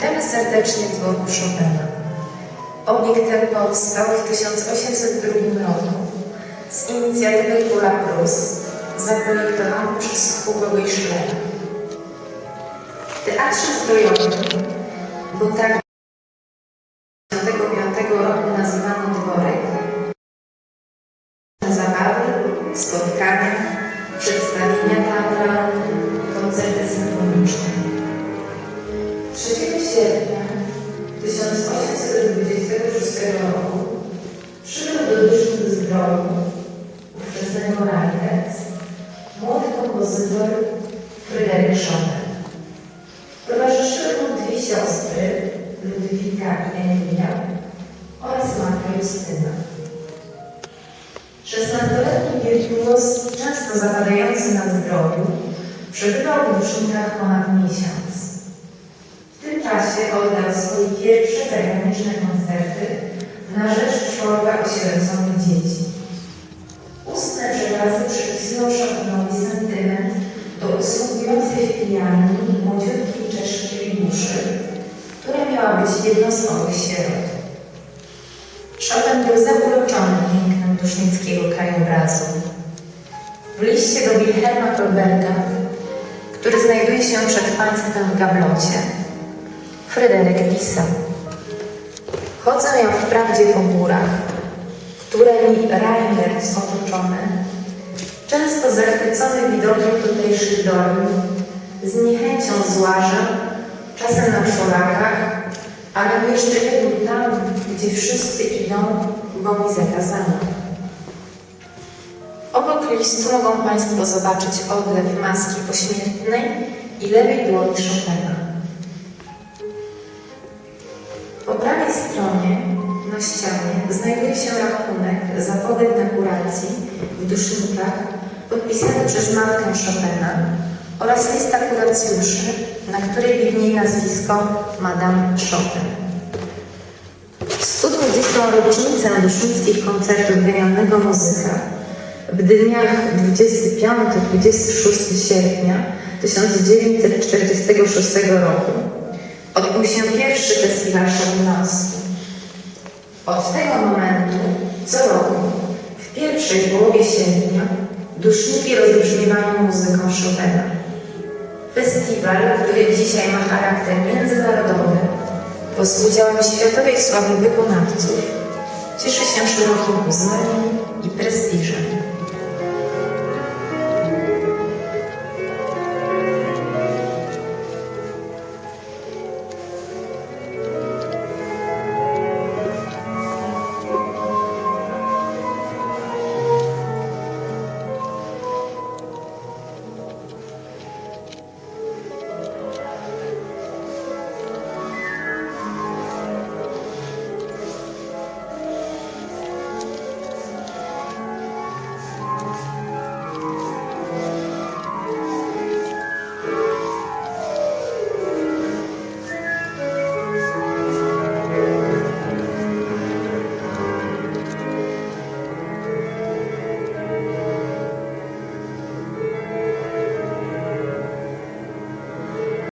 serdecznie w dworku Chopina. Obiekt ten powstał w 1802 roku z inicjatywy Kula Plus, zaprojektowany przez Hugo Schiller. W Teatrze Zbrojowym, bo tak 1955 roku nazywano dworek, zabawy, spotkania, Dusznych Zdroju ówczesnego Reitec młody kompozytor Fryderyk Chopin. Towarzyszyły mu dwie siostry, Ludwika i Emilia oraz matka Justyna. Szesnastoletni wirtuoz, często zapadający na zdrowiu, przebywał w Dusznikach ponad miesiąc. W tym czasie oddał swoje pierwsze zagraniczne koncerty na rzecz czworga osieroconych dzieci. Ustne przekazy przypisują Chopinowi sentyment do usługującej w pijalni młodziutkiej czeszkiej duszy, która miała być jedną z owych sierot. Chopin był zauroczony pięknem dusznickiego krajobrazu. W liście do Wilhelma Kolberga, który znajduje się przed państwem w gablocie, Fryderyk pisał Chodzę ja wprawdzie po górach, którymi Rainer jest otoczony, często zachwycony widokiem tutejszych dolin, z niechęcią złażę, czasem na szolakach, ale jeszcze idę tam, gdzie wszyscy idą, bo mi zakazano. Obok listu mogą Państwo zobaczyć odlew maski pośmiertnej i lewej dłoni Chopina. Prawej stronie na ścianie znajduje się rachunek za pobyt na kuracji w Dusznikach podpisany przez matkę Chopina oraz lista kuracjuszy, na której widnieje nazwisko Madame Chopin. W 120. rocznicę dusznickich koncertów genialnego muzyka w dniach 25-26 sierpnia 1946 roku odbył się pierwszy festiwal szopinowski. Od tego momentu co roku w pierwszej połowie sierpnia duszniki rozbrzmiewają muzyką Chopina. Festiwal, który dzisiaj ma charakter międzynarodowy, z udziałem światowej sławy wykonawców cieszy się szerokim uznaniem.